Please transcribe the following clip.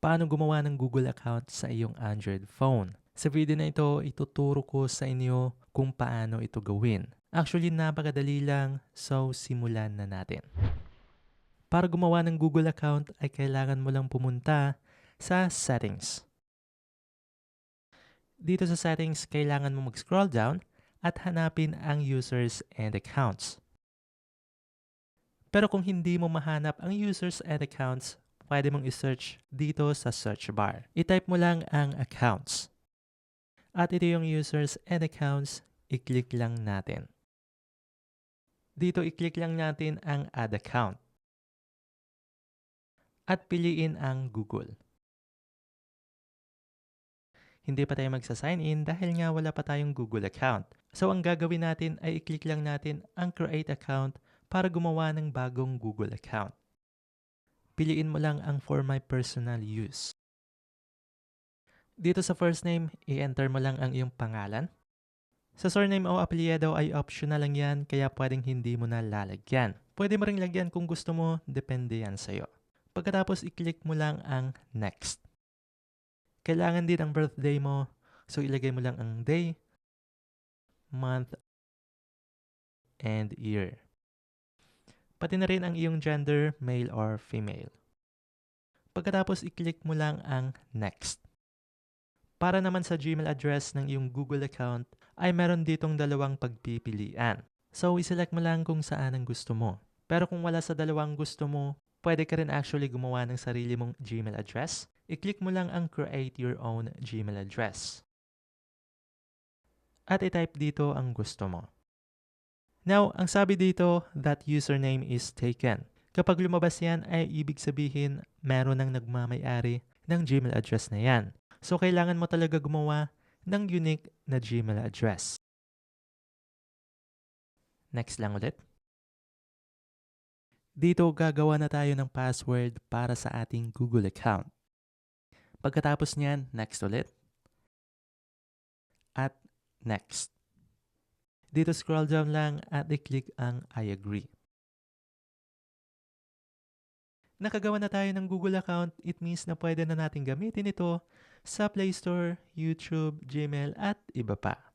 paano gumawa ng Google account sa iyong Android phone. Sa video na ito, ituturo ko sa inyo kung paano ito gawin. Actually, napakadali lang, so simulan na natin. Para gumawa ng Google account ay kailangan mo lang pumunta sa settings. Dito sa settings, kailangan mo mag-scroll down at hanapin ang users and accounts. Pero kung hindi mo mahanap ang users and accounts, pwede mong i-search dito sa search bar. I-type mo lang ang accounts. At ito yung users and accounts, i-click lang natin. Dito i-click lang natin ang add account. At piliin ang Google. Hindi pa tayo magsa-sign in dahil nga wala pa tayong Google account. So ang gagawin natin ay i-click lang natin ang create account para gumawa ng bagong Google account. Piliin mo lang ang for my personal use. Dito sa first name, i-enter mo lang ang iyong pangalan. Sa surname o apelyido ay optional lang yan kaya pwedeng hindi mo na lalagyan. Pwede mo ring lagyan kung gusto mo, depende yan sa'yo. Pagkatapos i-click mo lang ang next. Kailangan din ang birthday mo, so ilagay mo lang ang day, month, and year. Pati na rin ang iyong gender, male or female. Pagkatapos i-click mo lang ang next. Para naman sa Gmail address ng iyong Google account ay meron ditong dalawang pagpipilian. So, iselect mo lang kung saan ang gusto mo. Pero kung wala sa dalawang gusto mo, pwede ka rin actually gumawa ng sarili mong Gmail address. I-click mo lang ang create your own Gmail address. At i-type dito ang gusto mo. Now, ang sabi dito, that username is taken. Kapag lumabas yan ay ibig sabihin meron nang nagmamayari ng Gmail address na yan. So, kailangan mo talaga gumawa ng unique na Gmail address. Next lang ulit. Dito, gagawa na tayo ng password para sa ating Google account. Pagkatapos niyan, next ulit. At next. Dito scroll down lang at i-click ang I agree. Nakagawa na tayo ng Google account, it means na pwede na natin gamitin ito sa Play Store, YouTube, Gmail at iba pa.